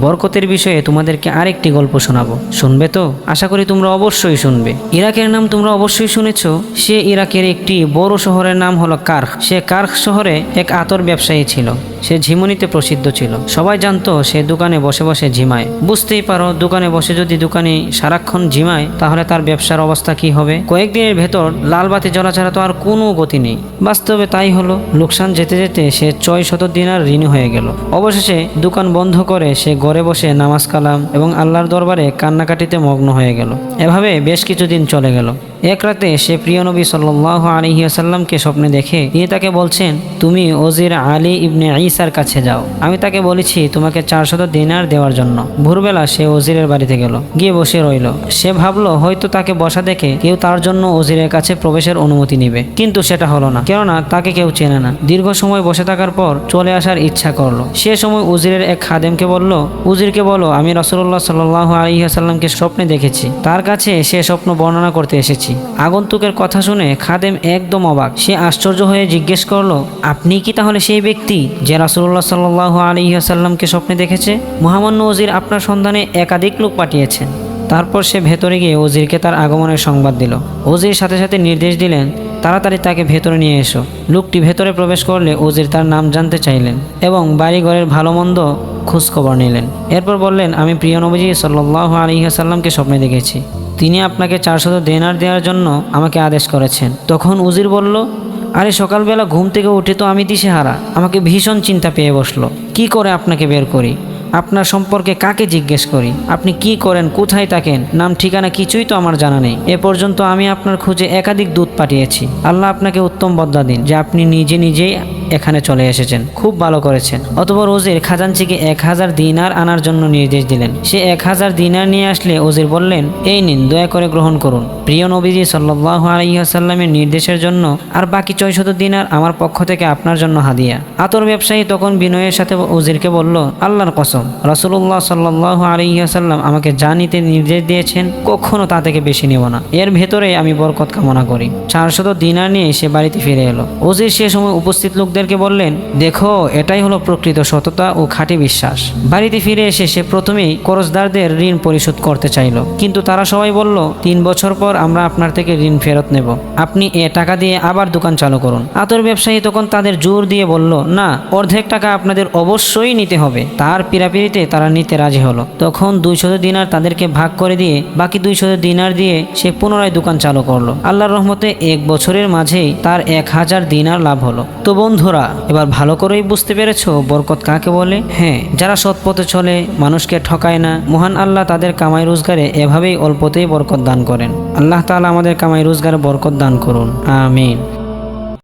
বরকতের বিষয়ে তোমাদেরকে আরেকটি গল্প শোনাবো। শুনবে তো? আশা করি তোমরা অবশ্যই শুনবে। ইরাকের নাম তোমরা অবশ্যই শুনেছ। সে ইরাকের একটি বড় শহরের নাম হলো কার্খ। সে কার্খ শহরে এক আতর ব্যবসায়ী ছিল। সে ঝিমুনিতে প্রসিদ্ধ ছিল। সবাই জানতো সে দোকানে বসে বসে ঝিমায়। বুঝতেই পারো, দোকানে বসে যদি দোকানে সারাক্ষণ ঝিমায়, তাহলে তার ব্যবসার অবস্থা কি হবে? কয়েকদিনের ভেতর লালবাতি জ্বলা ছাড়া তো আর কোনো গতি নেই। বাস্তবে তাই হলো। লোকসান যেতে যেতে সে ছয় শত দিনার ঋণ হয়ে গেল। অবশেষে দোকান বন্ধ করে সে ঘরে বসে নামাজ কালাম এবং আল্লাহর দরবারে কান্নাকাটিতে মগ্ন হয়ে গেল। এভাবে বেশ কিছুদিন চলে গেল। এক রাতে সে প্রিয় নবী সাল্লাহ আলহিহাসাল্লামকে স্বপ্নে দেখে, তিনি তাকে বলছেন, তুমি ওজির আলী ইবনে আইসার কাছে যাও। আমি তাকে বলেছি, তোমাকে চারশত দিনার দেওয়ার জন্য। ভোরবেলা সে ওজিরের বাড়িতে গেল। গিয়ে বসে রইল। সে ভাবলো, হয়তো তাকে বসা দেখে কেউ তার জন্য ওজিরের কাছে প্রবেশের অনুমতি নিবে। কিন্তু সেটা হলো না। কেননা তাকে কেউ চেনে না। দীর্ঘ সময় বসে থাকার পর চলে আসার ইচ্ছা করল। সে সময় উজিরের এক খাদেমকে বলল, উজিরকে বলো, আমি রসুল্লাহ সাল্লাহ আলহিহাসাল্লামকে স্বপ্নে দেখেছি। তার কাছে সে স্বপ্ন বর্ণনা করতে এসেছি। আগন্তুকের কথা শুনে খাদেম একদম অবাক। সে আশ্চর্য হয়ে জিজ্ঞেস করল, আপনি কি তাহলে সেই ব্যক্তি যে রাসুল্লাহ সাল্লাহ আলহিহাসাল্লামকে স্বপ্নে দেখেছে? মহামান্য ওজির আপনার সন্ধানে একাধিক লোক পাঠিয়েছেন। তারপর সে ভেতরে গিয়ে ওজিরকে তার আগমনের সংবাদ দিল। ওজির সাথে সাথে নির্দেশ দিলেন, তাড়াতাড়ি তাকে ভেতরে নিয়ে এসো। লোকটি ভেতরে প্রবেশ করলে ওজির তার নাম জানতে চাইলেন এবং বাড়িঘরের ভালো মন্দ খোঁজখবর নিলেন। এরপর বললেন, আমি প্রিয় নবীজি সাল্লাহ আলহিহাসাল্লামকে স্বপ্নে দেখেছি। তিনি আপনাকে চারশত দেনার দেওয়ার জন্য আমাকে আদেশ করেছেন। তখন উজির বলল, আরে, সকালবেলা ঘুম থেকে উঠে তো আমি দিশেহারা। আমাকে ভীষণ চিন্তা পেয়ে বসল। কি করে আপনাকে বের করি? আপনার সম্পর্কে কাকে জিজ্ঞেস করি? আপনি কি করেন? কোথায় থাকেন? নাম, ঠিকানা কিছুই তো আমার জানা নেই। এ পর্যন্ত আমি আপনার খুঁজে একাধিক দূত পাঠিয়েছি। আল্লাহ আপনাকে উত্তম বদলা দিন, যে আপনি নিজে নিজেই এখানে চলে এসেছেন। খুব ভালো করেছেন। অতপর ওজির খাজানচিকে এক হাজার দিনার আনার জন্য নির্দেশ দিলেন। সে এক হাজার দিনার নিয়ে আসলে ওজির বললেন, এই নিন, দয়া করে গ্রহণ করুন। প্রিয় নবীজি সাল্লাহ আলহিহাসাল্লামের নির্দেশের জন্য, আর বাকি ছয়শত দিনার আমার পক্ষ থেকে আপনার জন্য হাদিয়া। আতর ব্যবসায়ী তখন বিনয়ের সাথে ওজিরকে বলল, আল্লাহর কসম রাসুল্লাহ সাল্লাহ আলহিহাসাল্লাম আমাকে যা নিতে নির্দেশ দিয়েছেন, কখনো তা থেকে বেশি নেব না। এর ভেতরে আমি বরকত কামনা করি। চারশত দিনার নিয়ে সে বাড়িতে ফিরে এলো। ওজির সে সময় উপস্থিত লোকদেরকে বললেন, দেখো, এটাই হলো প্রকৃত সততা ও খাঁটি বিশ্বাস। বাড়িতে ফিরে এসে সে প্রথমেই করজদারদের ঋণ পরিশোধ করতে চাইল। কিন্তু তারা সবাই বলল, তিন বছর পর আমরা আপনার থেকে ঋণ ফেরত নেব। আপনি এ টাকা দিয়ে আবার দোকান চালু করুন। আতর ব্যবসায়ী তখন তাদের জোর দিয়ে বলল, না, অর্ধেক টাকা আপনাদের অবশ্যই নিতে হবে। তার পিরাপিরিতে তারা নিতে রাজি হলো। তখন দুইশত দিনার তাদেরকে ভাগ করে দিয়ে, বাকি দুইশত দিনার দিয়ে সে পুনরায় দোকান চালু করল। আল্লাহর রহমতে এক বছরের মাঝেই তার এক হাজার দিনার লাভ হলো। তো বন্ধুরা এবার ভালো করেই বুঝতে পেরেছ বরকত কাকে বলে? হ্যাঁ যারা সৎ পথে চলে, মানুষকে ঠকায় না, মহান আল্লাহ তাদের কামাই রোজগারে এভাবেই অল্পতেই বরকত দান করেন। আল্লাহ তালা আমাদের কামাই রোজগারে বরকত দান করুন। আমিন।